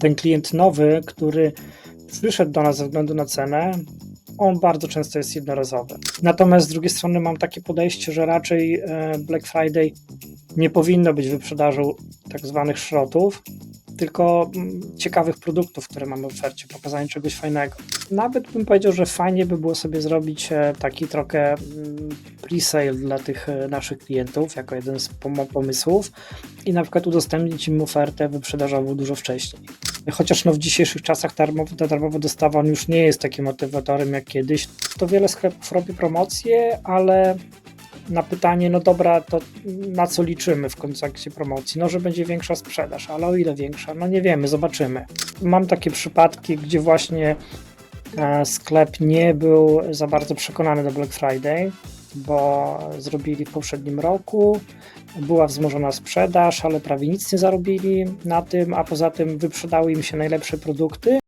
ten klient nowy, który przyszedł do nas ze względu na cenę, on bardzo często jest jednorazowy. Natomiast z drugiej strony mam takie podejście, że raczej e, Black Friday nie powinno być wyprzedażą tak zwanych szrotów, tylko mm, ciekawych produktów, które mamy w ofercie, pokazanie czegoś fajnego. Nawet bym powiedział, że fajnie by było sobie zrobić e, taki trochę mm, pre-sale dla tych e, naszych klientów, jako jeden z pom- pomysłów i na przykład udostępnić im ofertę wyprzedażową dużo wcześniej. Chociaż no w dzisiejszych czasach darmowa, ta darmowa dostawa już nie jest takim motywatorem jak kiedyś, to wiele sklepów robi promocje, ale na pytanie, no dobra, to na co liczymy w kontekście promocji? No, że będzie większa sprzedaż, ale o ile większa? No nie wiemy, zobaczymy. Mam takie przypadki, gdzie właśnie e, sklep nie był za bardzo przekonany do Black Friday, bo zrobili w poprzednim roku, była wzmożona sprzedaż, ale prawie nic nie zarobili na tym, a poza tym wyprzedały im się najlepsze produkty,